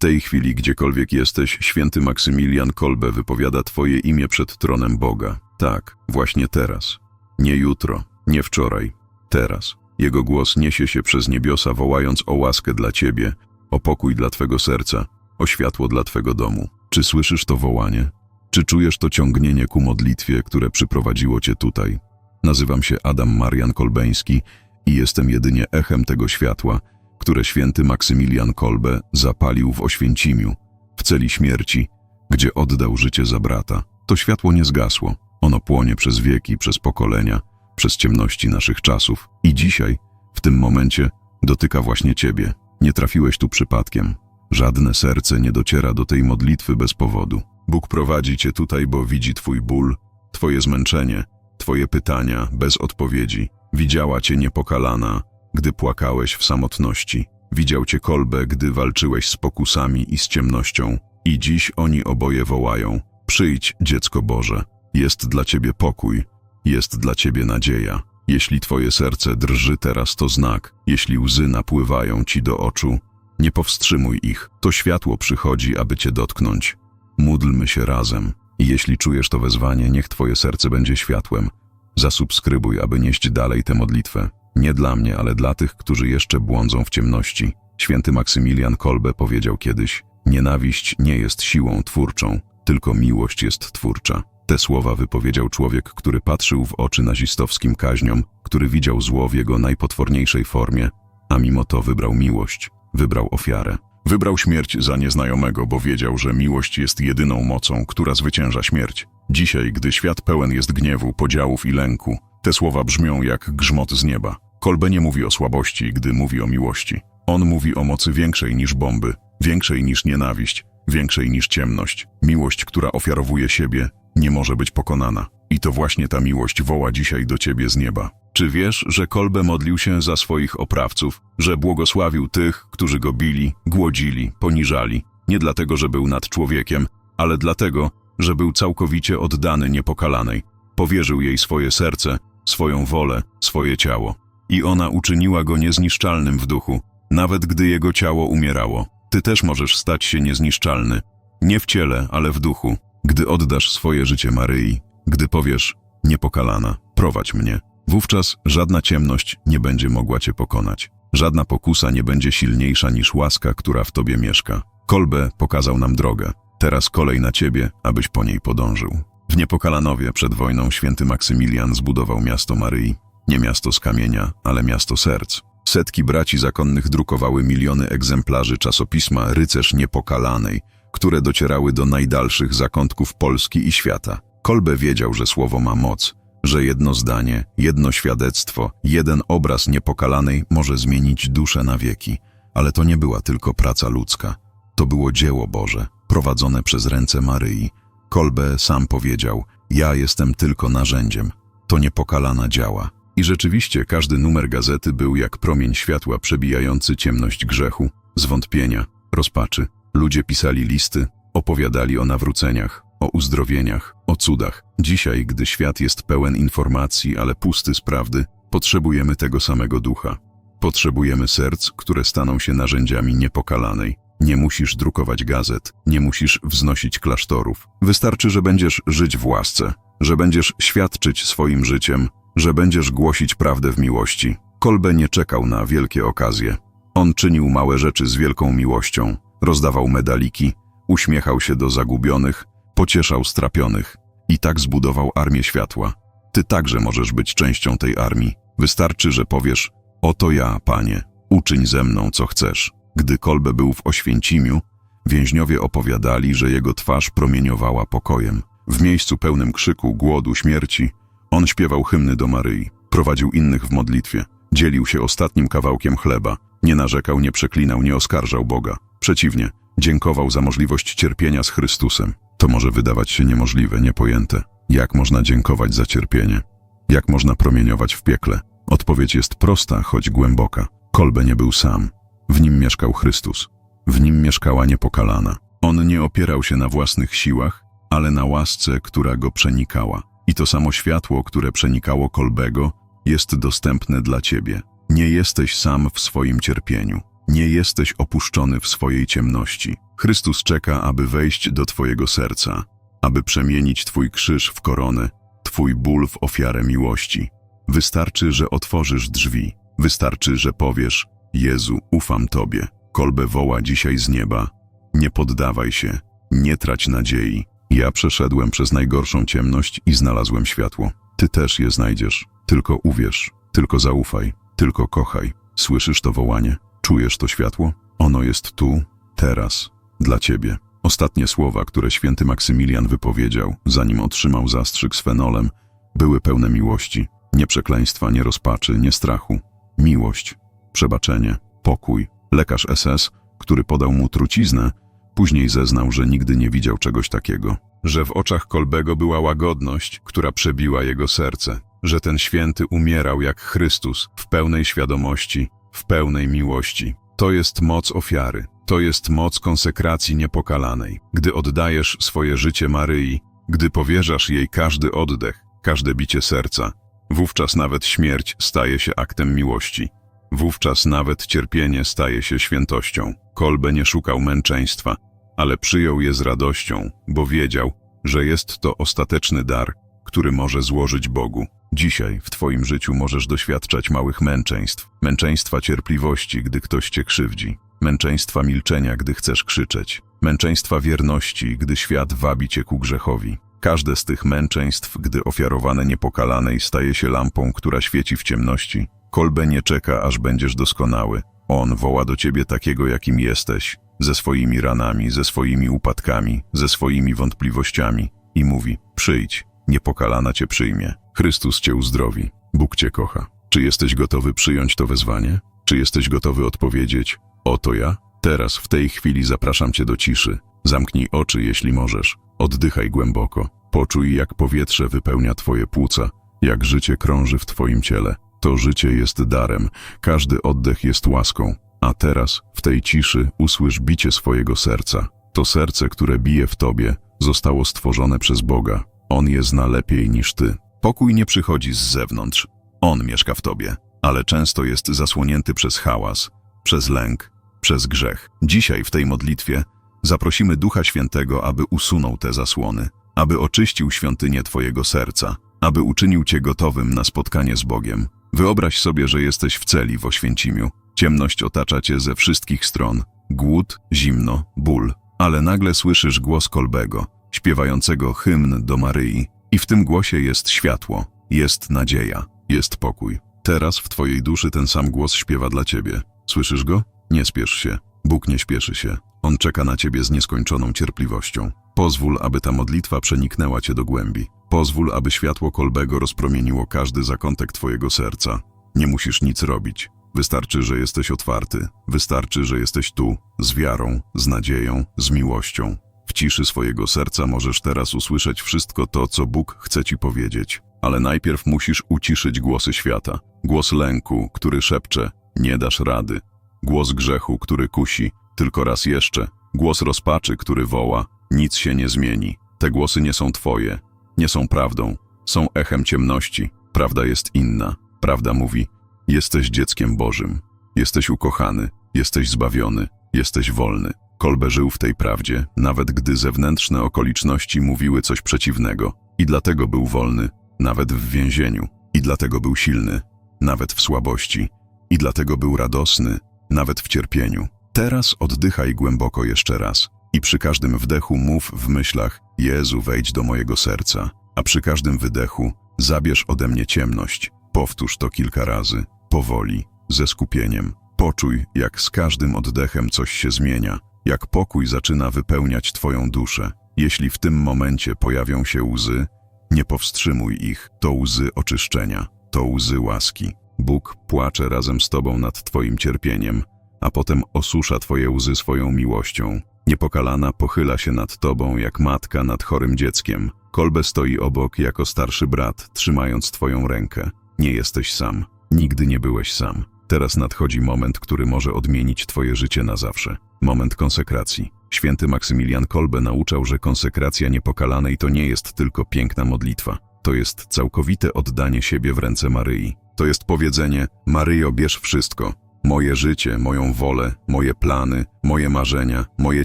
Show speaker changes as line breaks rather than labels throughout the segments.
tej chwili, gdziekolwiek jesteś, święty Maksymilian Kolbe wypowiada Twoje imię przed tronem Boga. Tak, właśnie teraz. Nie jutro, nie wczoraj, teraz. Jego głos niesie się przez niebiosa, wołając o łaskę dla Ciebie, o pokój dla Twego serca, o światło dla Twego domu. Czy słyszysz to wołanie? Czy czujesz to ciągnienie ku modlitwie, które przyprowadziło Cię tutaj? Nazywam się Adam Marian Kolbeński i jestem jedynie echem tego światła, które święty Maksymilian Kolbe zapalił w Oświęcimiu, w celi śmierci, gdzie oddał życie za brata. To światło nie zgasło. Ono płonie przez wieki, przez pokolenia, przez ciemności naszych czasów. I dzisiaj, w tym momencie, dotyka właśnie Ciebie. Nie trafiłeś tu przypadkiem. Żadne serce nie dociera do tej modlitwy bez powodu. Bóg prowadzi Cię tutaj, bo widzi Twój ból, Twoje zmęczenie, Twoje pytania bez odpowiedzi. Widziała Cię niepokalana, gdy płakałeś w samotności. Widział Cię kolbę, gdy walczyłeś z pokusami i z ciemnością. I dziś oni oboje wołają: Przyjdź, dziecko Boże. Jest dla Ciebie pokój, jest dla Ciebie nadzieja. Jeśli Twoje serce drży teraz, to znak. Jeśli łzy napływają Ci do oczu, nie powstrzymuj ich. To światło przychodzi, aby Cię dotknąć. Módlmy się razem. I jeśli czujesz to wezwanie, niech Twoje serce będzie światłem. Zasubskrybuj, aby nieść dalej tę modlitwę. Nie dla mnie, ale dla tych, którzy jeszcze błądzą w ciemności. Święty Maksymilian Kolbe powiedział kiedyś: Nienawiść nie jest siłą twórczą, tylko miłość jest twórcza. Te słowa wypowiedział człowiek, który patrzył w oczy nazistowskim kaźniom, który widział zło w jego najpotworniejszej formie, a mimo to wybrał miłość, wybrał ofiarę. Wybrał śmierć za nieznajomego, bo wiedział, że miłość jest jedyną mocą, która zwycięża śmierć. Dzisiaj, gdy świat pełen jest gniewu, podziałów i lęku, te słowa brzmią jak grzmot z nieba. Kolbe nie mówi o słabości, gdy mówi o miłości. On mówi o mocy większej niż bomby, większej niż nienawiść, większej niż ciemność. Miłość, która ofiarowuje siebie, nie może być pokonana. I to właśnie ta miłość woła dzisiaj do ciebie z nieba. Czy wiesz, że Kolbe modlił się za swoich oprawców, że błogosławił tych, którzy go bili, głodzili, poniżali? Nie dlatego, że był nad człowiekiem, ale dlatego, że był całkowicie oddany niepokalanej. Powierzył jej swoje serce, swoją wolę, swoje ciało. I ona uczyniła go niezniszczalnym w duchu, nawet gdy jego ciało umierało. Ty też możesz stać się niezniszczalny. Nie w ciele, ale w duchu. Gdy oddasz swoje życie Maryi, gdy powiesz, niepokalana, prowadź mnie, wówczas żadna ciemność nie będzie mogła cię pokonać. Żadna pokusa nie będzie silniejsza niż łaska, która w tobie mieszka. Kolbe pokazał nam drogę. Teraz kolej na ciebie, abyś po niej podążył. W Niepokalanowie przed wojną święty Maksymilian zbudował miasto Maryi. Nie miasto z kamienia, ale miasto serc. Setki braci zakonnych drukowały miliony egzemplarzy czasopisma Rycerz Niepokalanej, które docierały do najdalszych zakątków Polski i świata. Kolbe wiedział, że słowo ma moc, że jedno zdanie, jedno świadectwo, jeden obraz niepokalanej może zmienić duszę na wieki. Ale to nie była tylko praca ludzka. To było dzieło Boże, prowadzone przez ręce Maryi. Kolbe sam powiedział, ja jestem tylko narzędziem. To niepokalana działa. I rzeczywiście każdy numer gazety był jak promień światła przebijający ciemność grzechu, zwątpienia, rozpaczy. Ludzie pisali listy, opowiadali o nawróceniach, o uzdrowieniach, o cudach. Dzisiaj, gdy świat jest pełen informacji, ale pusty z prawdy, potrzebujemy tego samego ducha. Potrzebujemy serc, które staną się narzędziami niepokalanej. Nie musisz drukować gazet, nie musisz wznosić klasztorów. Wystarczy, że będziesz żyć w łasce, że będziesz świadczyć swoim życiem, że będziesz głosić prawdę w miłości. Kolbe nie czekał na wielkie okazje. On czynił małe rzeczy z wielką miłością, rozdawał medaliki, uśmiechał się do zagubionych, pocieszał strapionych i tak zbudował Armię Światła. Ty także możesz być częścią tej armii. Wystarczy, że powiesz: Oto ja, panie, uczyń ze mną, co chcesz. Gdy Kolbe był w Oświęcimiu, więźniowie opowiadali, że jego twarz promieniowała pokojem. W miejscu pełnym krzyku, głodu, śmierci, on śpiewał hymny do Maryi, prowadził innych w modlitwie, dzielił się ostatnim kawałkiem chleba, nie narzekał, nie przeklinał, nie oskarżał Boga. Przeciwnie, dziękował za możliwość cierpienia z Chrystusem. To może wydawać się niemożliwe, niepojęte. Jak można dziękować za cierpienie? Jak można promieniować w piekle? Odpowiedź jest prosta, choć głęboka. Kolbe nie był sam. W nim mieszkał Chrystus. W nim mieszkała niepokalana. On nie opierał się na własnych siłach, ale na łasce, która go przenikała. I to samo światło, które przenikało Kolbego, jest dostępne dla ciebie. Nie jesteś sam w swoim cierpieniu. Nie jesteś opuszczony w swojej ciemności. Chrystus czeka, aby wejść do Twojego serca, aby przemienić Twój krzyż w koronę, Twój ból w ofiarę miłości. Wystarczy, że otworzysz drzwi. Wystarczy, że powiesz: Jezu, ufam Tobie. Kolbę woła dzisiaj z nieba. Nie poddawaj się, nie trać nadziei. Ja przeszedłem przez najgorszą ciemność i znalazłem światło. Ty też je znajdziesz. Tylko uwierz, tylko zaufaj, tylko kochaj. Słyszysz to wołanie? Czujesz to światło? Ono jest tu, teraz, dla ciebie. Ostatnie słowa, które święty Maksymilian wypowiedział, zanim otrzymał zastrzyk z fenolem, były pełne miłości. Nie przekleństwa, nie rozpaczy, nie strachu. Miłość, przebaczenie, pokój. Lekarz SS, który podał mu truciznę, później zeznał, że nigdy nie widział czegoś takiego. Że w oczach Kolbego była łagodność, która przebiła jego serce. Że ten święty umierał jak Chrystus, w pełnej świadomości, w pełnej miłości. To jest moc ofiary. To jest moc konsekracji niepokalanej. Gdy oddajesz swoje życie Maryi, gdy powierzasz jej każdy oddech, każde bicie serca, wówczas nawet śmierć staje się aktem miłości. Wówczas nawet cierpienie staje się świętością. Kolbe nie szukał męczeństwa, ale przyjął je z radością, bo wiedział, że jest to ostateczny dar, który może złożyć Bogu. Dzisiaj w Twoim życiu możesz doświadczać małych męczeństw, męczeństwa cierpliwości, gdy ktoś Cię krzywdzi, męczeństwa milczenia, gdy chcesz krzyczeć, męczeństwa wierności, gdy świat wabi Cię ku grzechowi. Każde z tych męczeństw, gdy ofiarowane niepokalanej, staje się lampą, która świeci w ciemności. Kolbe nie czeka, aż będziesz doskonały. On woła do ciebie takiego, jakim jesteś, ze swoimi ranami, ze swoimi upadkami, ze swoimi wątpliwościami i mówi: Przyjdź, niepokalana cię przyjmie. Chrystus cię uzdrowi, Bóg cię kocha. Czy jesteś gotowy przyjąć to wezwanie? Czy jesteś gotowy odpowiedzieć: Oto ja? Teraz, w tej chwili zapraszam cię do ciszy. Zamknij oczy, jeśli możesz. Oddychaj głęboko. Poczuj, jak powietrze wypełnia twoje płuca, jak życie krąży w twoim ciele. To życie jest darem, każdy oddech jest łaską. A teraz, w tej ciszy, usłysz bicie swojego serca. To serce, które bije w tobie, zostało stworzone przez Boga. On je zna lepiej niż ty. Pokój nie przychodzi z zewnątrz. On mieszka w tobie, ale często jest zasłonięty przez hałas, przez lęk, przez grzech. Dzisiaj w tej modlitwie zaprosimy Ducha Świętego, aby usunął te zasłony, aby oczyścił świątynię twojego serca, aby uczynił cię gotowym na spotkanie z Bogiem. Wyobraź sobie, że jesteś w celi w Oświęcimiu. Ciemność otacza cię ze wszystkich stron. Głód, zimno, ból. Ale nagle słyszysz głos Kolbego, śpiewającego hymn do Maryi. I w tym głosie jest światło, jest nadzieja, jest pokój. Teraz w twojej duszy ten sam głos śpiewa dla ciebie. Słyszysz go? Nie spiesz się. Bóg nie śpieszy się. On czeka na ciebie z nieskończoną cierpliwością. Pozwól, aby ta modlitwa przeniknęła cię do głębi. Pozwól, aby światło Kolbego rozpromieniło każdy zakątek twojego serca. Nie musisz nic robić. Wystarczy, że jesteś otwarty. Wystarczy, że jesteś tu, z wiarą, z nadzieją, z miłością. W ciszy swojego serca możesz teraz usłyszeć wszystko to, co Bóg chce ci powiedzieć. Ale najpierw musisz uciszyć głosy świata. Głos lęku, który szepcze, nie dasz rady. Głos grzechu, który kusi, tylko raz jeszcze. Głos rozpaczy, który woła, nic się nie zmieni. Te głosy nie są twoje, nie są prawdą, są echem ciemności. Prawda jest inna. Prawda mówi: Jesteś dzieckiem Bożym, jesteś ukochany, jesteś zbawiony, jesteś wolny. Kolbe żył w tej prawdzie, nawet gdy zewnętrzne okoliczności mówiły coś przeciwnego. I dlatego był wolny, nawet w więzieniu. I dlatego był silny, nawet w słabości. I dlatego był radosny, nawet w cierpieniu. Teraz oddychaj głęboko jeszcze raz. I przy każdym wdechu mów w myślach: Jezu, wejdź do mojego serca, a przy każdym wydechu zabierz ode mnie ciemność. Powtórz to kilka razy, powoli, ze skupieniem. Poczuj, jak z każdym oddechem coś się zmienia, jak pokój zaczyna wypełniać Twoją duszę. Jeśli w tym momencie pojawią się łzy, nie powstrzymuj ich. To łzy oczyszczenia, to łzy łaski. Bóg płacze razem z Tobą nad Twoim cierpieniem, a potem osusza Twoje łzy swoją miłością. Niepokalana pochyla się nad tobą jak matka nad chorym dzieckiem. Kolbe stoi obok jako starszy brat, trzymając twoją rękę. Nie jesteś sam. Nigdy nie byłeś sam. Teraz nadchodzi moment, który może odmienić twoje życie na zawsze. Moment konsekracji. Święty Maksymilian Kolbe nauczał, że konsekracja niepokalanej to nie jest tylko piękna modlitwa. To jest całkowite oddanie siebie w ręce Maryi. To jest powiedzenie: Maryjo, bierz wszystko. Moje życie, moją wolę, moje plany, moje marzenia, moje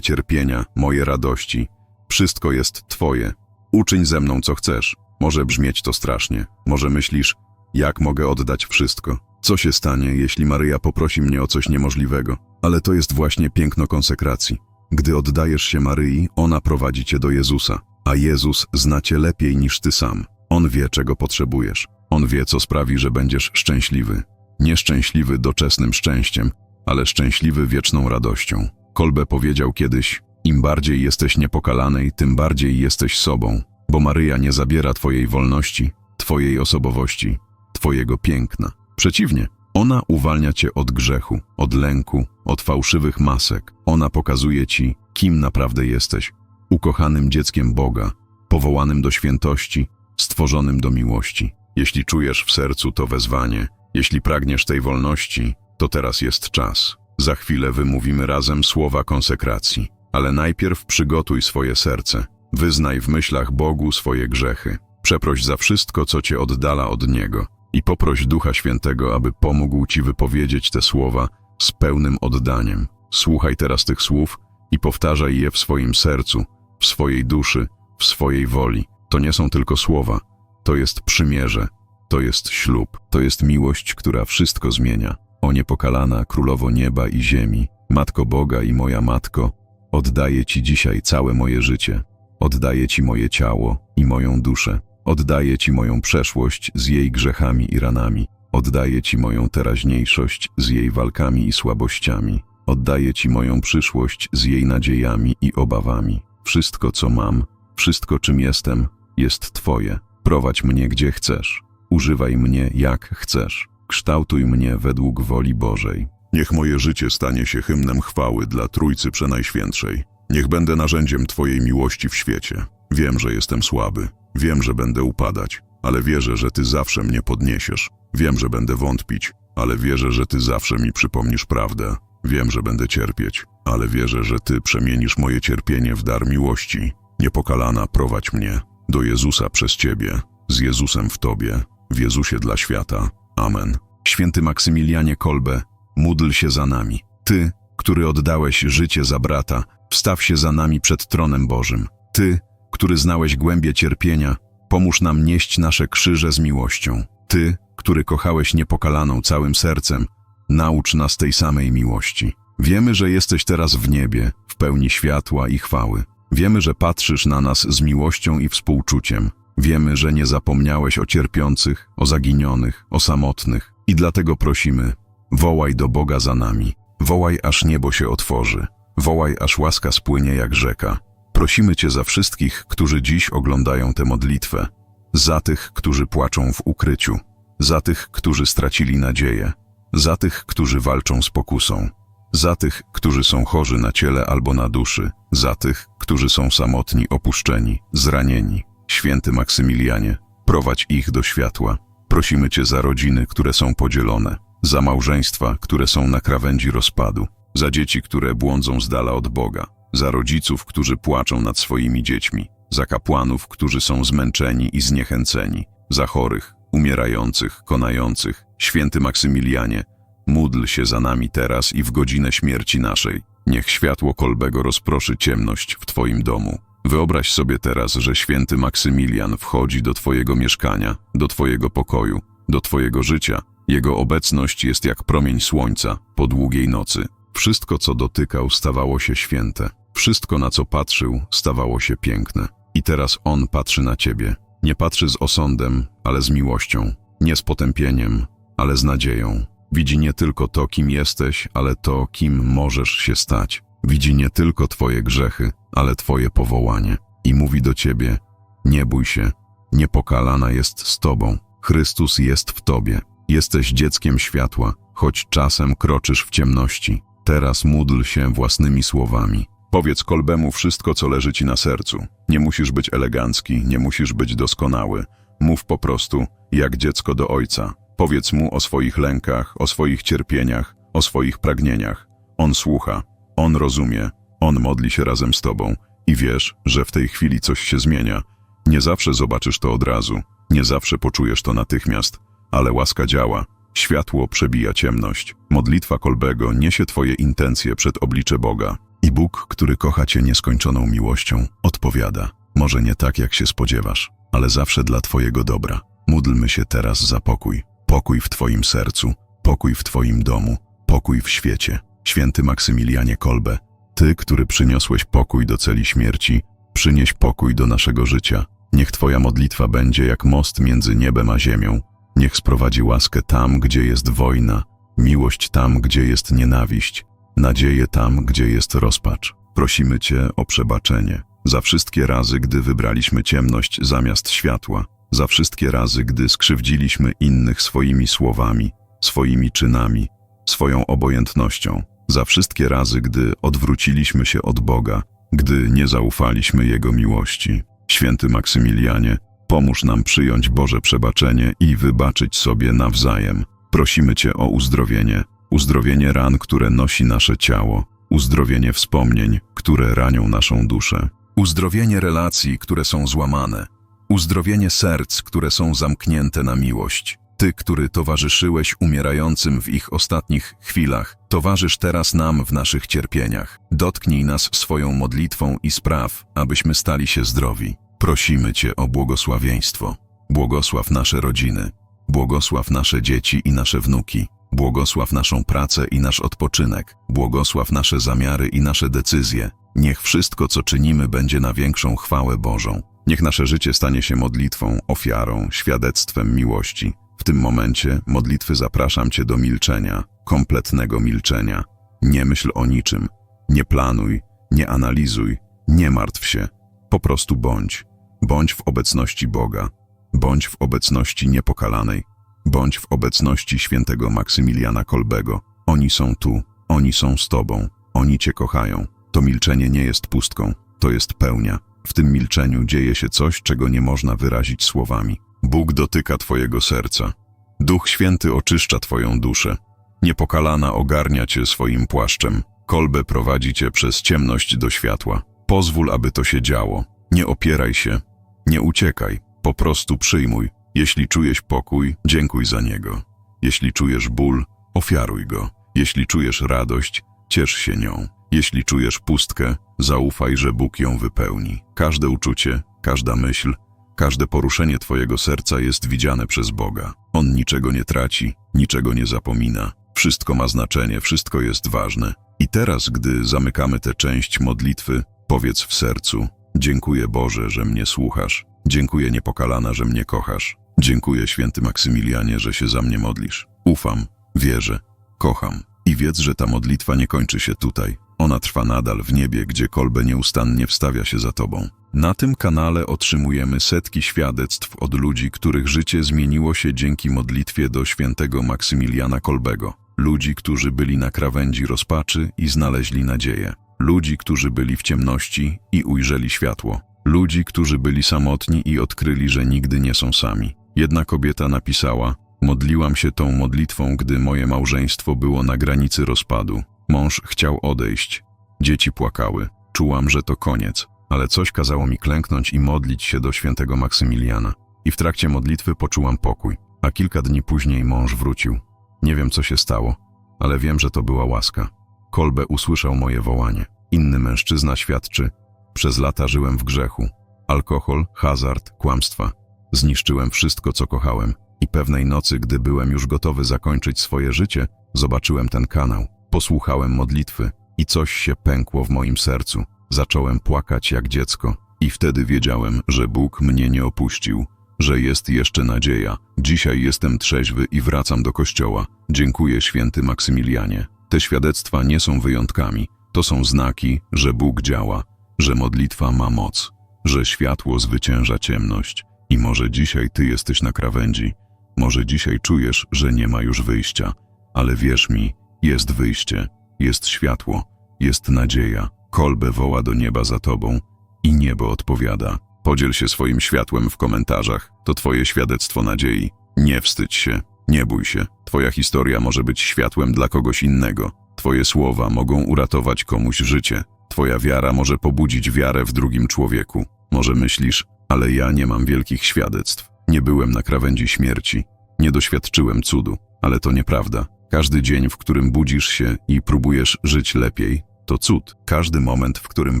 cierpienia, moje radości. Wszystko jest Twoje. Uczyń ze mną, co chcesz. Może brzmieć to strasznie. Może myślisz, jak mogę oddać wszystko? Co się stanie, jeśli Maryja poprosi mnie o coś niemożliwego? Ale to jest właśnie piękno konsekracji. Gdy oddajesz się Maryi, ona prowadzi cię do Jezusa, a Jezus zna cię lepiej niż ty sam. On wie, czego potrzebujesz. On wie, co sprawi, że będziesz szczęśliwy. Nieszczęśliwy doczesnym szczęściem, ale szczęśliwy wieczną radością. Kolbe powiedział kiedyś: Im bardziej jesteś niepokalany, tym bardziej jesteś sobą, bo Maryja nie zabiera twojej wolności, twojej osobowości, twojego piękna. Przeciwnie, ona uwalnia cię od grzechu, od lęku, od fałszywych masek. Ona pokazuje ci, kim naprawdę jesteś. Ukochanym dzieckiem Boga, powołanym do świętości, stworzonym do miłości. Jeśli czujesz w sercu to wezwanie, jeśli pragniesz tej wolności, to teraz jest czas. Za chwilę wymówimy razem słowa konsekracji, ale najpierw przygotuj swoje serce. Wyznaj w myślach Bogu swoje grzechy. Przeproś za wszystko, co cię oddala od Niego i poproś Ducha Świętego, aby pomógł ci wypowiedzieć te słowa z pełnym oddaniem. Słuchaj teraz tych słów i powtarzaj je w swoim sercu, w swojej duszy, w swojej woli. To nie są tylko słowa, to jest przymierze, to jest ślub, to jest miłość, która wszystko zmienia. O niepokalana Królowo Nieba i Ziemi, Matko Boga i moja Matko, oddaję Ci dzisiaj całe moje życie. Oddaję Ci moje ciało i moją duszę. Oddaję Ci moją przeszłość z jej grzechami i ranami. Oddaję Ci moją teraźniejszość z jej walkami i słabościami. Oddaję Ci moją przyszłość z jej nadziejami i obawami. Wszystko, co mam, wszystko, czym jestem, jest Twoje. Prowadź mnie, gdzie chcesz. Używaj mnie, jak chcesz. Kształtuj mnie według woli Bożej. Niech moje życie stanie się hymnem chwały dla Trójcy Przenajświętszej. Niech będę narzędziem Twojej miłości w świecie. Wiem, że jestem słaby. Wiem, że będę upadać, ale wierzę, że Ty zawsze mnie podniesiesz. Wiem, że będę wątpić, ale wierzę, że Ty zawsze mi przypomnisz prawdę. Wiem, że będę cierpieć, ale wierzę, że Ty przemienisz moje cierpienie w dar miłości. Niepokalana prowadź mnie do Jezusa przez Ciebie, z Jezusem w Tobie, w Jezusie dla świata. Amen. Święty Maksymilianie Kolbe, módl się za nami. Ty, który oddałeś życie za brata, wstaw się za nami przed tronem Bożym. Ty, który znałeś głębie cierpienia, pomóż nam nieść nasze krzyże z miłością. Ty, który kochałeś niepokalaną całym sercem, naucz nas tej samej miłości. Wiemy, że jesteś teraz w niebie, w pełni światła i chwały. Wiemy, że patrzysz na nas z miłością i współczuciem. Wiemy, że nie zapomniałeś o cierpiących, o zaginionych, o samotnych. I dlatego prosimy, wołaj do Boga za nami. Wołaj, aż niebo się otworzy. Wołaj, aż łaska spłynie jak rzeka. Prosimy Cię za wszystkich, którzy dziś oglądają tę modlitwę. Za tych, którzy płaczą w ukryciu. Za tych, którzy stracili nadzieję. Za tych, którzy walczą z pokusą. Za tych, którzy są chorzy na ciele albo na duszy. Za tych, którzy są samotni, opuszczeni, zranieni. Święty Maksymilianie, prowadź ich do światła. Prosimy Cię za rodziny, które są podzielone, za małżeństwa, które są na krawędzi rozpadu, za dzieci, które błądzą z dala od Boga, za rodziców, którzy płaczą nad swoimi dziećmi, za kapłanów, którzy są zmęczeni i zniechęceni, za chorych, umierających, konających. Święty Maksymilianie, módl się za nami teraz i w godzinę śmierci naszej. Niech światło Kolbego rozproszy ciemność w Twoim domu. Wyobraź sobie teraz, że święty Maksymilian wchodzi do Twojego mieszkania, do Twojego pokoju, do Twojego życia. Jego obecność jest jak promień słońca po długiej nocy. Wszystko, co dotykał, stawało się święte. Wszystko, na co patrzył, stawało się piękne. I teraz on patrzy na Ciebie. Nie patrzy z osądem, ale z miłością. Nie z potępieniem, ale z nadzieją. Widzi nie tylko to, kim jesteś, ale to, kim możesz się stać. Widzi nie tylko Twoje grzechy, ale Twoje powołanie. I mówi do Ciebie, nie bój się, niepokalana jest z Tobą. Chrystus jest w Tobie. Jesteś dzieckiem światła, choć czasem kroczysz w ciemności. Teraz módl się własnymi słowami. Powiedz Kolbemu wszystko, co leży Ci na sercu. Nie musisz być elegancki, nie musisz być doskonały. Mów po prostu, jak dziecko do ojca. Powiedz mu o swoich lękach, o swoich cierpieniach, o swoich pragnieniach. On słucha, on rozumie, on modli się razem z tobą i wiesz, że w tej chwili coś się zmienia. Nie zawsze zobaczysz to od razu, nie zawsze poczujesz to natychmiast, ale łaska działa, Światło przebija ciemność. Modlitwa Kolbego niesie Twoje intencje przed oblicze Boga. I Bóg, który kocha Cię nieskończoną miłością, odpowiada. Może nie tak, jak się spodziewasz, ale zawsze dla Twojego dobra. Módlmy się teraz za pokój. Pokój w Twoim sercu, pokój w Twoim domu, pokój w świecie. Święty Maksymilianie Kolbe, Ty, który przyniosłeś pokój do celi śmierci, przynieś pokój do naszego życia. Niech Twoja modlitwa będzie jak most między niebem a ziemią. Niech sprowadzi łaskę tam, gdzie jest wojna, miłość tam, gdzie jest nienawiść, nadzieję tam, gdzie jest rozpacz. Prosimy Cię o przebaczenie za wszystkie razy, gdy wybraliśmy ciemność zamiast światła, za wszystkie razy, gdy skrzywdziliśmy innych swoimi słowami, swoimi czynami, swoją obojętnością, za wszystkie razy, gdy odwróciliśmy się od Boga, gdy nie zaufaliśmy Jego miłości. Święty Maksymilianie, pomóż nam przyjąć Boże przebaczenie i wybaczyć sobie nawzajem. Prosimy Cię o uzdrowienie, uzdrowienie ran, które nosi nasze ciało, uzdrowienie wspomnień, które ranią naszą duszę, uzdrowienie relacji, które są złamane, uzdrowienie serc, które są zamknięte na miłość. Ty, który towarzyszyłeś umierającym w ich ostatnich chwilach, towarzysz teraz nam w naszych cierpieniach. Dotknij nas swoją modlitwą i spraw, abyśmy stali się zdrowi. Prosimy Cię o błogosławieństwo. Błogosław nasze rodziny, błogosław nasze dzieci i nasze wnuki, błogosław naszą pracę i nasz odpoczynek, błogosław nasze zamiary i nasze decyzje. Niech wszystko, co czynimy, będzie na większą chwałę Bożą. Niech nasze życie stanie się modlitwą, ofiarą, świadectwem miłości. W tym momencie modlitwy zapraszam Cię do milczenia, kompletnego milczenia. Nie myśl o niczym, nie planuj, nie analizuj, nie martw się. Po prostu bądź. Bądź w obecności Boga. Bądź w obecności niepokalanej. Bądź w obecności świętego Maksymiliana Kolbego. Oni są tu, oni są z Tobą, oni Cię kochają. To milczenie nie jest pustką, to jest pełnia. W tym milczeniu dzieje się coś, czego nie można wyrazić słowami. Bóg dotyka Twojego serca. Duch Święty oczyszcza Twoją duszę. Niepokalana ogarnia Cię swoim płaszczem. Kolbę prowadzi Cię przez ciemność do światła. Pozwól, aby to się działo. Nie opieraj się, nie uciekaj, po prostu przyjmuj. Jeśli czujesz pokój, dziękuj za niego. Jeśli czujesz ból, ofiaruj go. Jeśli czujesz radość, ciesz się nią. Jeśli czujesz pustkę, zaufaj, że Bóg ją wypełni. Każde uczucie, każda myśl, każde poruszenie Twojego serca jest widziane przez Boga. On niczego nie traci, niczego nie zapomina. Wszystko ma znaczenie, wszystko jest ważne. I teraz, gdy zamykamy tę część modlitwy, powiedz w sercu: Dziękuję Boże, że mnie słuchasz. Dziękuję niepokalana, że mnie kochasz. Dziękuję święty Maksymilianie, że się za mnie modlisz. Ufam, wierzę, kocham. I wiedz, że ta modlitwa nie kończy się tutaj. Ona trwa nadal w niebie, gdzie kolbę nieustannie wstawia się za Tobą. Na tym kanale otrzymujemy setki świadectw od ludzi, których życie zmieniło się dzięki modlitwie do świętego Maksymiliana Kolbego. Ludzi, którzy byli na krawędzi rozpaczy i znaleźli nadzieję. Ludzi, którzy byli w ciemności i ujrzeli światło. Ludzi, którzy byli samotni i odkryli, że nigdy nie są sami. Jedna kobieta napisała: Modliłam się tą modlitwą, gdy moje małżeństwo było na granicy rozpadu. Mąż chciał odejść. Dzieci płakały. Czułam, że to koniec, ale coś kazało mi klęknąć i modlić się do świętego Maksymiliana. I w trakcie modlitwy poczułam pokój, a kilka dni później mąż wrócił. Nie wiem, co się stało, ale wiem, że to była łaska. Kolbe usłyszał moje wołanie. Inny mężczyzna świadczy: Przez lata żyłem w grzechu. Alkohol, hazard, kłamstwa. Zniszczyłem wszystko, co kochałem. I pewnej nocy, gdy byłem już gotowy zakończyć swoje życie, zobaczyłem ten kanał. Posłuchałem modlitwy i coś się pękło w moim sercu. Zacząłem płakać jak dziecko i wtedy wiedziałem, że Bóg mnie nie opuścił, że jest jeszcze nadzieja. Dzisiaj jestem trzeźwy i wracam do kościoła. Dziękuję święty Maksymilianie. Te świadectwa nie są wyjątkami. To są znaki, że Bóg działa, że modlitwa ma moc, że światło zwycięża ciemność. I może dzisiaj ty jesteś na krawędzi, może dzisiaj czujesz, że nie ma już wyjścia, ale wierz mi, jest wyjście, jest światło, jest nadzieja. Kolbe woła do nieba za tobą i niebo odpowiada. Podziel się swoim światłem w komentarzach. To twoje świadectwo nadziei. Nie wstydź się, nie bój się. Twoja historia może być światłem dla kogoś innego. Twoje słowa mogą uratować komuś życie. Twoja wiara może pobudzić wiarę w drugim człowieku. Może myślisz, ale ja nie mam wielkich świadectw. Nie byłem na krawędzi śmierci. Nie doświadczyłem cudu, ale to nieprawda. Każdy dzień, w którym budzisz się i próbujesz żyć lepiej, to cud. Każdy moment, w którym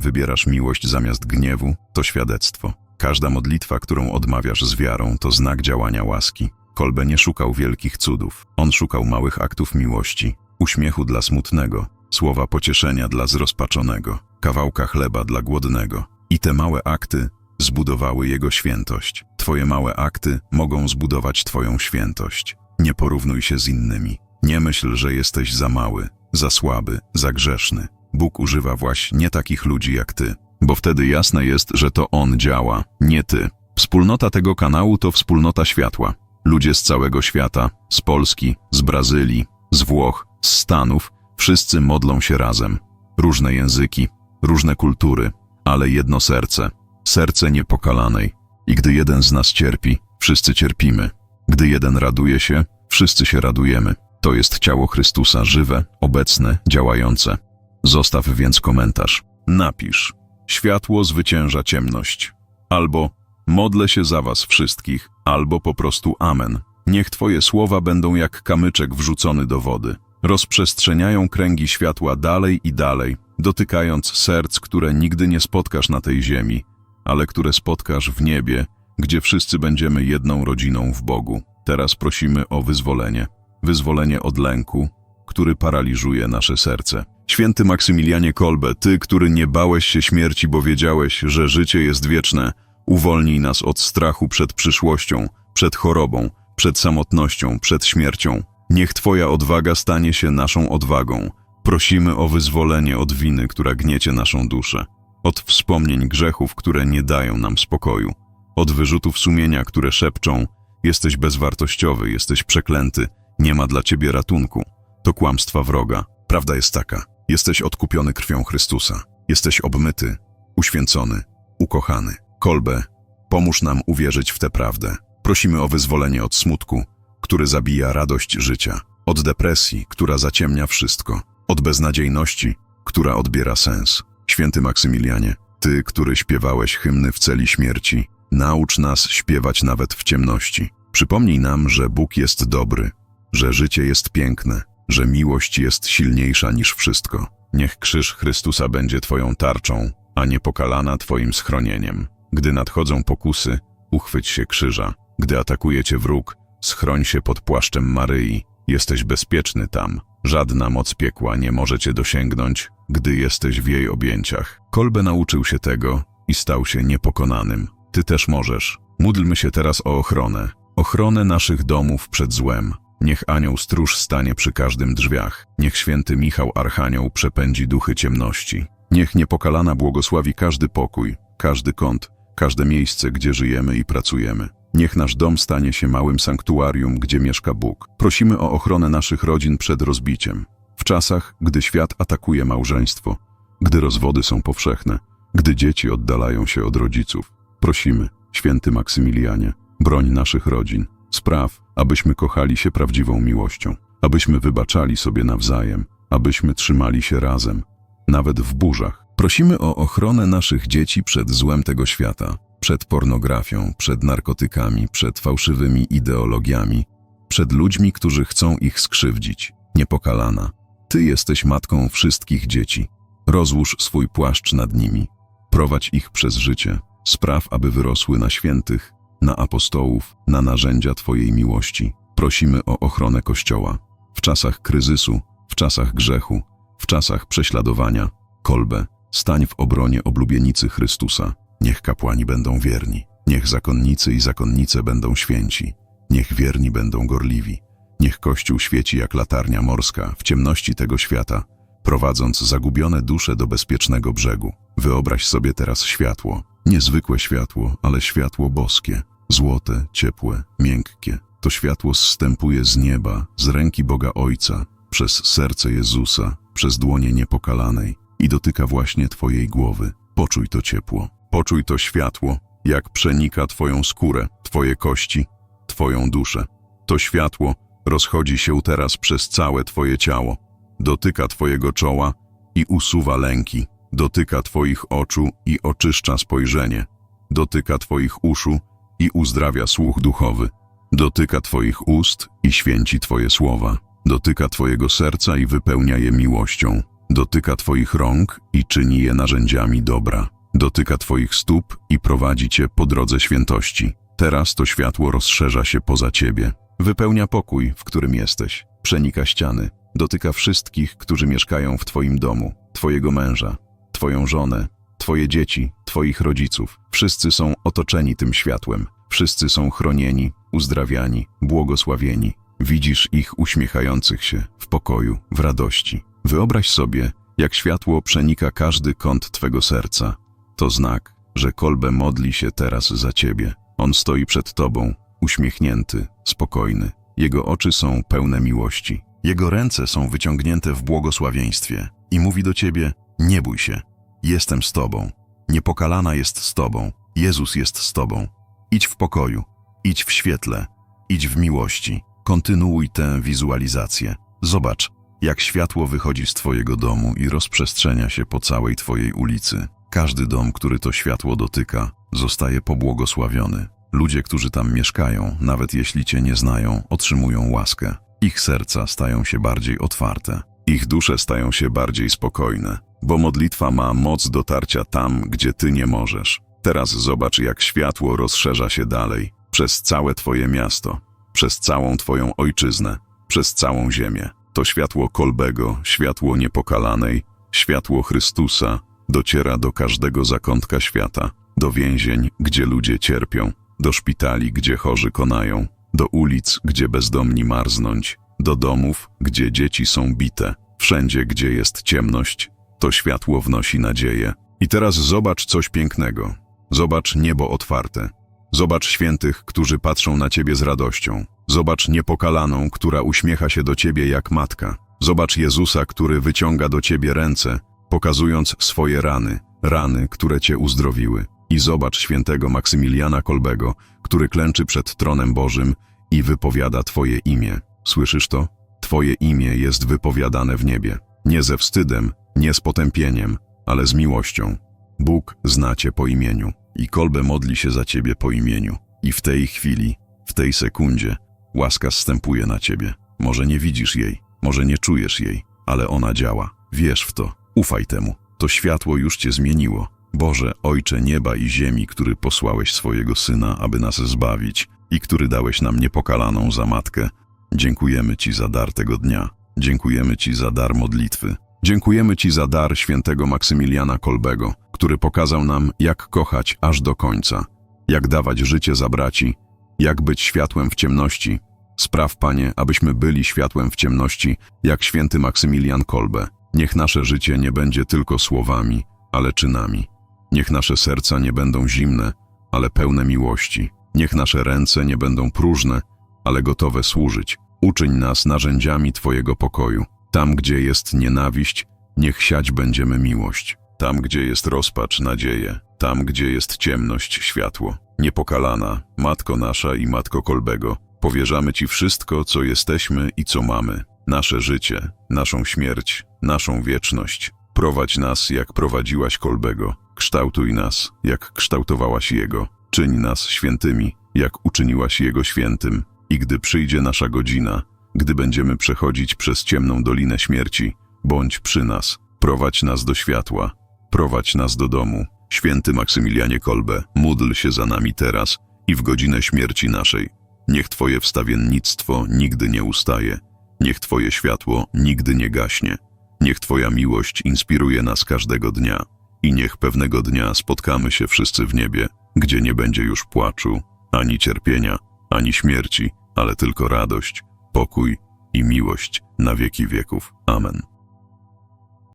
wybierasz miłość zamiast gniewu, to świadectwo. Każda modlitwa, którą odmawiasz z wiarą, to znak działania łaski. Kolbe nie szukał wielkich cudów. On szukał małych aktów miłości, uśmiechu dla smutnego, słowa pocieszenia dla zrozpaczonego, kawałka chleba dla głodnego. I te małe akty zbudowały jego świętość. Twoje małe akty mogą zbudować Twoją świętość. Nie porównuj się z innymi. Nie myśl, że jesteś za mały, za słaby, za grzeszny. Bóg używa właśnie nie takich ludzi jak Ty, bo wtedy jasne jest, że to On działa, nie Ty. Wspólnota tego kanału to wspólnota światła. Ludzie z całego świata, z Polski, z Brazylii, z Włoch, z Stanów, wszyscy modlą się razem. Różne języki, różne kultury, ale jedno serce, serce niepokalanej. I gdy jeden z nas cierpi, wszyscy cierpimy. Gdy jeden raduje się, wszyscy się radujemy. To jest ciało Chrystusa żywe, obecne, działające. Zostaw więc komentarz. Napisz: Światło zwycięża ciemność. Albo modlę się za was wszystkich, albo po prostu amen. Niech twoje słowa będą jak kamyczek wrzucony do wody. Rozprzestrzeniają kręgi światła dalej i dalej, dotykając serc, które nigdy nie spotkasz na tej ziemi, ale które spotkasz w niebie, gdzie wszyscy będziemy jedną rodziną w Bogu. Teraz prosimy o wyzwolenie. Wyzwolenie od lęku, który paraliżuje nasze serce. Święty Maksymilianie Kolbe, ty, który nie bałeś się śmierci, bo wiedziałeś, że życie jest wieczne, uwolnij nas od strachu przed przyszłością, przed chorobą, przed samotnością, przed śmiercią. Niech Twoja odwaga stanie się naszą odwagą. Prosimy o wyzwolenie od winy, która gniecie naszą duszę, od wspomnień grzechów, które nie dają nam spokoju, od wyrzutów sumienia, które szepczą: Jesteś bezwartościowy, jesteś przeklęty, nie ma dla Ciebie ratunku. To kłamstwa wroga. Prawda jest taka: jesteś odkupiony krwią Chrystusa, jesteś obmyty, uświęcony, ukochany. Kolbe, pomóż nam uwierzyć w tę prawdę. Prosimy o wyzwolenie od smutku, który zabija radość życia, od depresji, która zaciemnia wszystko, od beznadziejności, która odbiera sens. Święty Maksymilianie, Ty, który śpiewałeś hymny w celi śmierci, naucz nas śpiewać nawet w ciemności. Przypomnij nam, że Bóg jest dobry, że życie jest piękne, że miłość jest silniejsza niż wszystko. Niech krzyż Chrystusa będzie Twoją tarczą, a nie pokalana Twoim schronieniem. Gdy nadchodzą pokusy, uchwyć się krzyża. Gdy atakuje Cię wróg, schroń się pod płaszczem Maryi. Jesteś bezpieczny tam. Żadna moc piekła nie może Cię dosięgnąć, gdy jesteś w jej objęciach. Kolbe nauczył się tego i stał się niepokonanym. Ty też możesz. Módlmy się teraz o ochronę. Ochronę naszych domów przed złem. Niech anioł stróż stanie przy każdym drzwiach. Niech święty Michał Archanioł przepędzi duchy ciemności. Niech niepokalana błogosławi każdy pokój, każdy kąt, każde miejsce, gdzie żyjemy i pracujemy. Niech nasz dom stanie się małym sanktuarium, gdzie mieszka Bóg. Prosimy o ochronę naszych rodzin przed rozbiciem. W czasach, gdy świat atakuje małżeństwo, gdy rozwody są powszechne, gdy dzieci oddalają się od rodziców. Prosimy, święty Maksymilianie, broń naszych rodzin. Spraw, abyśmy kochali się prawdziwą miłością, abyśmy wybaczali sobie nawzajem, abyśmy trzymali się razem, nawet w burzach. Prosimy o ochronę naszych dzieci przed złem tego świata, przed pornografią, przed narkotykami, przed fałszywymi ideologiami, przed ludźmi, którzy chcą ich skrzywdzić. Niepokalana, Ty jesteś matką wszystkich dzieci. Rozłóż swój płaszcz nad nimi. Prowadź ich przez życie. Spraw, aby wyrosły na świętych, na apostołów, na narzędzia Twojej miłości. Prosimy o ochronę Kościoła. W czasach kryzysu, w czasach grzechu, w czasach prześladowania, kolbę, stań w obronie oblubienicy Chrystusa. Niech kapłani będą wierni, niech zakonnicy i zakonnice będą święci, niech wierni będą gorliwi. Niech Kościół świeci jak latarnia morska w ciemności tego świata, prowadząc zagubione dusze do bezpiecznego brzegu. Wyobraź sobie teraz światło, niezwykłe światło, ale światło boskie, złote, ciepłe, miękkie. To światło zstępuje z nieba, z ręki Boga Ojca, przez serce Jezusa, przez dłonie niepokalanej i dotyka właśnie Twojej głowy. Poczuj to ciepło, poczuj to światło, jak przenika Twoją skórę, Twoje kości, Twoją duszę. To światło rozchodzi się teraz przez całe Twoje ciało, dotyka Twojego czoła i usuwa lęki, dotyka Twoich oczu i oczyszcza spojrzenie, dotyka Twoich uszu i uzdrawia słuch duchowy, Dotyka Twoich ust i święci Twoje słowa. Dotyka Twojego serca i wypełnia je miłością. Dotyka Twoich rąk i czyni je narzędziami dobra. Dotyka Twoich stóp i prowadzi Cię po drodze świętości. Teraz to światło rozszerza się poza Ciebie. Wypełnia pokój, w którym jesteś. Przenika ściany. Dotyka wszystkich, którzy mieszkają w Twoim domu. Twojego męża, Twoją żonę, Twoje dzieci, Twoich rodziców. Wszyscy są otoczeni tym światłem. Wszyscy są chronieni, uzdrawiani, błogosławieni. Widzisz ich uśmiechających się w pokoju, w radości. Wyobraź sobie, jak światło przenika każdy kąt Twego serca. To znak, że kolbe modli się teraz za Ciebie. On stoi przed Tobą, uśmiechnięty, spokojny. Jego oczy są pełne miłości. Jego ręce są wyciągnięte w błogosławieństwie i mówi do Ciebie, nie bój się, jestem z Tobą. Niepokalana jest z Tobą. Jezus jest z Tobą. Idź w pokoju, idź w świetle, idź w miłości. Kontynuuj tę wizualizację. Zobacz, jak światło wychodzi z Twojego domu i rozprzestrzenia się po całej Twojej ulicy. Każdy dom, który to światło dotyka, zostaje pobłogosławiony. Ludzie, którzy tam mieszkają, nawet jeśli Cię nie znają, otrzymują łaskę. Ich serca stają się bardziej otwarte. Ich dusze stają się bardziej spokojne, bo modlitwa ma moc dotarcia tam, gdzie Ty nie możesz. Teraz zobacz, jak światło rozszerza się dalej, przez całe Twoje miasto, przez całą Twoją ojczyznę, przez całą ziemię. To światło Kolbego, światło niepokalanej, światło Chrystusa dociera do każdego zakątka świata, do więzień, gdzie ludzie cierpią, do szpitali, gdzie chorzy konają, do ulic, gdzie bezdomni marznąć, do domów, gdzie dzieci są bite, wszędzie, gdzie jest ciemność, to światło wnosi nadzieję. I teraz zobacz coś pięknego. Zobacz niebo otwarte. Zobacz świętych, którzy patrzą na ciebie z radością. Zobacz niepokalaną, która uśmiecha się do ciebie jak matka. Zobacz Jezusa, który wyciąga do ciebie ręce, pokazując swoje rany, rany, które cię uzdrowiły. I zobacz świętego Maksymiliana Kolbego, który klęczy przed tronem Bożym i wypowiada Twoje imię. Słyszysz to? Twoje imię jest wypowiadane w niebie. Nie ze wstydem, nie z potępieniem, ale z miłością. Bóg zna Cię po imieniu i Kolbe modli się za Ciebie po imieniu. I w tej chwili, w tej sekundzie, łaska zstępuje na Ciebie. Może nie widzisz jej, może nie czujesz jej, ale ona działa. Wierz w to, ufaj temu. To światło już Cię zmieniło. Boże, Ojcze nieba i ziemi, który posłałeś swojego Syna, aby nas zbawić i który dałeś nam niepokalaną za matkę, dziękujemy Ci za dar tego dnia. Dziękujemy Ci za dar modlitwy. Dziękujemy Ci za dar świętego Maksymiliana Kolbego, który pokazał nam, jak kochać aż do końca, jak dawać życie za braci, jak być światłem w ciemności. Spraw, Panie, abyśmy byli światłem w ciemności, jak święty Maksymilian Kolbe. Niech nasze życie nie będzie tylko słowami, ale czynami. Niech nasze serca nie będą zimne, ale pełne miłości. Niech nasze ręce nie będą próżne, ale gotowe służyć. Uczyń nas narzędziami Twojego pokoju. Tam, gdzie jest nienawiść, niech siać będziemy miłość. Tam, gdzie jest rozpacz, nadzieję. Tam, gdzie jest ciemność, światło. Niepokalana, Matko nasza i Matko Kolbego, powierzamy Ci wszystko, co jesteśmy i co mamy. Nasze życie, naszą śmierć, naszą wieczność. Prowadź nas, jak prowadziłaś Kolbego. Kształtuj nas, jak kształtowałaś Jego. Czyń nas świętymi, jak uczyniłaś Jego świętym. I gdy przyjdzie nasza godzina, gdy będziemy przechodzić przez ciemną dolinę śmierci, bądź przy nas, prowadź nas do światła, prowadź nas do domu. Święty Maksymilianie Kolbe, módl się za nami teraz i w godzinę śmierci naszej. Niech Twoje wstawiennictwo nigdy nie ustaje, niech Twoje światło nigdy nie gaśnie, niech Twoja miłość inspiruje nas każdego dnia i niech pewnego dnia spotkamy się wszyscy w niebie, gdzie nie będzie już płaczu, ani cierpienia, ani śmierci, ale tylko radość, pokój i miłość na wieki wieków. Amen.